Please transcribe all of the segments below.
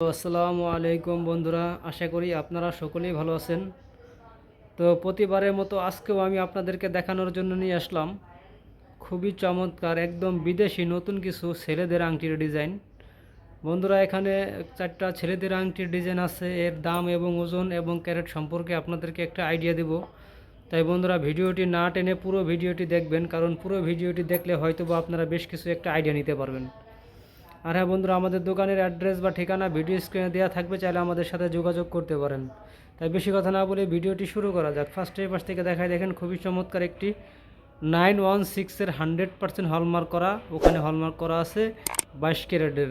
আসসালামু আলাইকুম বন্ধুরা, আশা করি আপনারা সকলেই ভালো আছেন। তো প্রতিবারের মতো আজকেও আমি আপনাদেরকে দেখানোর জন্য নিয়ে আসলাম। খুবই চমৎকার, একদম বিদেশি নতুন কিছু ছেলেদের আংটির ডিজাইন। বন্ধুরা, এখানে চারটা ছেলেদের আংটির ডিজাইন আছে, এর দাম এবং ওজন এবং ক্যারেট সম্পর্কে আপনাদেরকে একটা আইডিয়া দেব। তাই বন্ধুরা, ভিডিওটি না টেনে পুরো ভিডিওটি দেখবেন, কারণ পুরো ভিডিওটি দেখলে হয়তো বা আপনারা বেশ কিছু একটা আইডিয়া নিতে পারবেন। আর হ্যাঁ বন্ধুরা, আমাদের দোকানের অ্যাড্রেস বা ঠিকানা, ভিডিও স্ক্রিনে দেওয়া থাকবে, চাইলে আমাদের সাথে যোগাযোগ করতে পারেন। তাই বেশি কথা না বলে ভিডিওটি শুরু করা যাক। ফার্স্ট পাশ থেকে দেখায় দেখেন, খুবই চমৎকার একটি নাইন ওয়ান সিক্সের হান্ড্রেড পার্সেন্ট হলমার্ক করা, ওখানে হলমার্ক করা আছে বাইশ ক্যারেটের।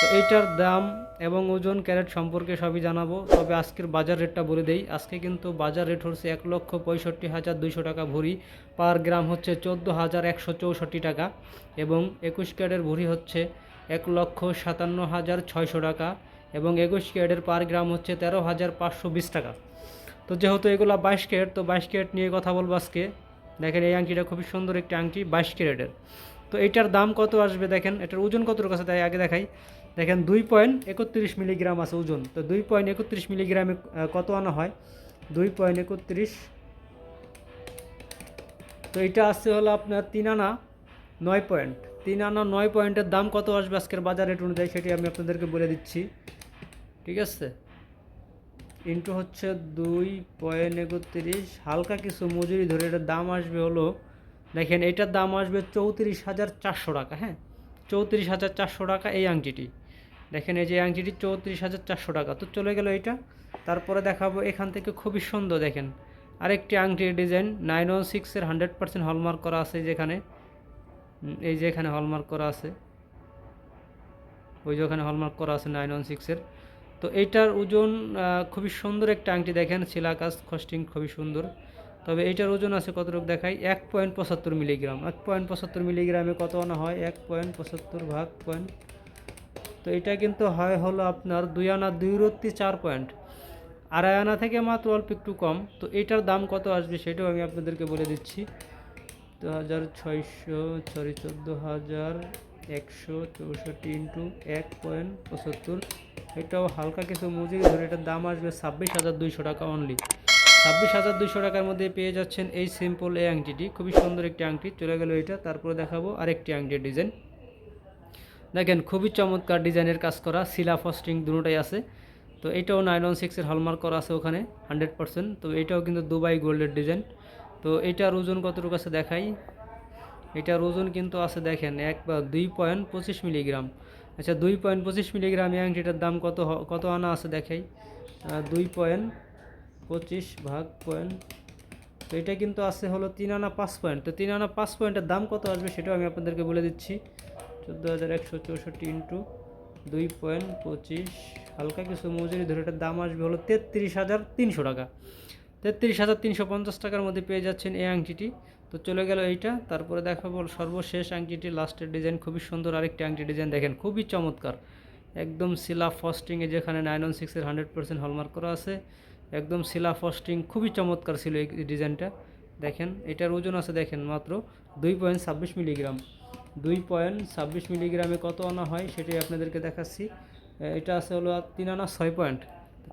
তো এইটার দাম এবং ওজন, ক্যারেট সম্পর্কে সবই জানাব। তবে আজকের বাজার রেটটা বলে দেই, আজকে কিন্তু বাজার রেট হচ্ছে এক লক্ষ পঁয়ষট্টি হাজার দুইশো টাকা ভরি, পার গ্রাম হচ্ছে চোদ্দ হাজার একশো চৌষট্টি টাকা এবং একুশ ক্যারেটের ভরি হচ্ছে এক লক্ষ সাতান্ন হাজার ছয়শো টাকা এবং একুশ ক্যারেটের পার গ্রাম হচ্ছে তেরো হাজার পাঁচশো বিশ টাকা। তো যেহেতু এগুলো বাইশ ক্যারেট, তো বাইশ ক্যারেট নিয়ে কথা বলব আজকে। দেখেন এই আংটিটা খুবই সুন্দর একটি আংটি, বাইশ ক্যারেটের। তো এটার দাম কত আসবে দেখেন? এটার ওজন কত আছে তাই আগে দেখাই। দেখেন দুই পয়েন্ট একত্রিশ মিলিগ্রাম আছে ওজন। তো দুই পয়েন্ট একত্রিশ মিলিগ্রামে কত আনা হয়? দুই পয়েন্ট একত্রিশ। তো এটা আসছে হলো আপনার তিন আনা। নয় পয়েন্ট। তিন আনা নয় পয়েন্টের দাম কত আসবে আজকের বাজার রেট অনুযায়ী সেটি আমি আপনাদেরকে বলে দিচ্ছি। ঠিক আছে? ইন্টু হচ্ছে দুই পয়েন্ট একত্রিশ। হালকা কিছু মজুরি ধরে এটার দাম আসবে হলো, দেখেন এটার দাম আসবে চৌত্রিশ হাজার চারশো টাকা হ্যাঁ? চৌত্রিশ হাজার চারশো টাকা এই আংটিটি। দেখেন এই যে আংটিটি চৌত্রিশ হাজার চারশো টাকা। তো চলে গেল এটা তারপরে দেখাবো এখান থেকে খুবই সুন্দর, দেখেন। আরেকটি আংটির ডিজাইন, নাইন ওয়ান সিক্সের হান্ড্রেড পার্সেন্ট হলমার্ক করা আছে যেখানে। এই যে এখানে হলমার্ক করা আছে। ওই যে ওখানে হলমার্ক করা আছে নাইন ওয়ান সিক্সের তো এইটার ওজন খুবই সুন্দর একটা আংটি দেখেন, শিলাকাশ কস্টিং খুবই সুন্দর। তবে এইটার ওজন আছে কতটুকু দেখাই? এক পয়েন্ট পঁচাত্তর মিলিগ্রাম এক পয়েন্ট পঁচাত্তর মিলিগ্রামে কত আনা হয়? এক পয়েন্ট পঁচাত্তর ভাগ পয়েন্ট তো এটা কিন্তু হয় হলো আপনার দুই আনা দুই রত্তি চার পয়েন্ট আড়াই আনা থেকে মাত্র অল্প একটু কম। তো এটার দাম কত আসবে সেটাও আমি আপনাদেরকে বলে দিচ্ছি। দু হাজার ছয়শো, সরি চোদ্দ হাজার একশো চৌষট্টি ইন্টু এক পয়েন্ট পঁচাত্তর। এটাও হালকা কিছু মজুরি ধরে এটার দাম আসবে ছাব্বিশ হাজার দুইশো টাকা অনলি ছাব্বিশ হাজার দুইশো টাকার মধ্যে পেয়ে যাচ্ছেন এই সিম্পল এই আংটিটি। খুবই সুন্দর একটি আংটি। চলে গেল এটা, তারপরে দেখাবো আরেকটি আংটির ডিজাইন দেখেন, খুবই চমৎকার ডিজাইনের কাজ করা, শিলা ফস্টিং দুটোটাই আছে। তো এটাও নাইন ওয়ান সিক্সের হলমার্ক করা আছে ওখানে হান্ড্রেড পার্সেন্ট তো এটাও কিন্তু দুবাই গোল্ডের ডিজাইন তো এটার ওজন কতটুকু আছে দেখাই? এটার ওজন কিন্তু আছে দেখেন, এক বা দুই পয়েন্ট পঁচিশ মিলিগ্রাম। আচ্ছা দুই পয়েন্ট পঁচিশ মিলিগ্রাম এই আংটিটার দাম কত কত আনা আছে দেখাই? দুই পয়েন্ট পঁচিশ ভাগ পয়েন্ট, তো এটা কিন্তু আছে হলো তিন আনা পাঁচ পয়েন্ট। তো তিন আনা পাঁচ পয়েন্টের দাম কত আসবে সেটাও আমি আপনাদেরকে বলে দিচ্ছি। চোদ্দ হাজার একশো চৌষট্টি ইন্টু দুই পয়েন্ট পঁচিশ, হালকা কিছু মজুরি ধরে এটার দাম আসবে হলো তেত্রিশ হাজার তিনশো টাকা। তেত্রিশ হাজার তিনশো পঞ্চাশ টাকার মধ্যে পেয়ে যাচ্ছেন এই আংটিটি। তো চলে গেল এইটা, তারপরে দেখাবো সর্বশেষ আংটিটি, লাস্টের ডিজাইন, খুবই সুন্দর আরেকটি আংটি ডিজাইন দেখেন, খুবই চমৎকার। একদম শিলা ফস্টিংয়ে যেখানে নাইন ওয়ান সিক্সের হান্ড্রেড পার্সেন্ট হলমার্ক করা আছে, একদম শিলা ফস্টিং, খুবই চমৎকার ছিল এই ডিজাইনটা। দেখেন, এটার ওজন আছে দেখেন মাত্র দুই পয়েন্ট ছাব্বিশ মিলিগ্রাম। দুই পয়েন্ট ছাব্বিশ মিলিগ্রামে কত আনা হয় সেটাই আপনাদেরকে দেখাচ্ছি। এটা আছে হলো তিন আনা ছয় পয়েন্ট।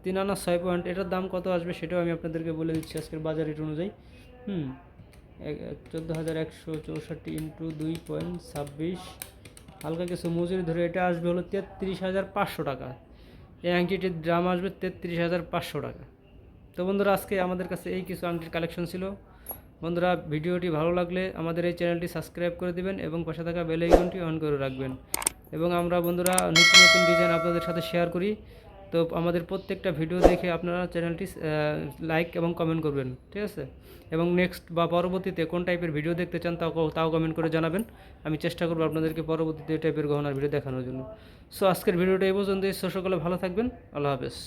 তিন আনা ছয় পয়েন্ট, এটার দাম কত আসবে সেটাও আমি আপনাদেরকে বলে দিচ্ছি আজকের বাজার রেট অনুযায়ী। হুম চোদ্দ হাজার একশো চৌষট্টি ইন্টু দুই পয়েন্ট ছাব্বিশ। হালকা কিছু মজুরি ধরে এটা আসবে হলো তেত্রিশ হাজার পাঁচশো টাকা। এই আংটিটির দাম আসবে তেত্রিশ হাজার পাঁচশো টাকা। তো বন্ধুরা, আজকে আমাদের কাছে এই কিছু আংটির কালেকশন ছিল। বন্ধুরা, ভিডিওটি ভালো লাগলে আমাদের এই চ্যানেলটি সাবস্ক্রাইব করে দিবেন এবং পাশে থাকা বেল আইকনটি অন করে রাখবেন। এবং আমরা বন্ধুরা, নতুন নতুন ডিজাইন আপনাদের সাথে শেয়ার করি। তো আমাদের প্রত্যেকটা ভিডিও দেখে আপনারা চ্যানেলটি লাইক এবং কমেন্ট করবেন, ঠিক আছে? এবং নেক্সট বা পরবর্তীতে কোন টাইপের ভিডিও দেখতে চান তাও তাও কমেন্ট করে জানাবেন। আমি চেষ্টা করব আপনাদেরকে পরবর্তীতে এই টাইপের গহনার ভিডিও দেখানোর জন্য। সো আজকের ভিডিওটা এই পর্যন্তই। সো সকলে ভালো থাকবেন। আল্লাহ হাফেজ।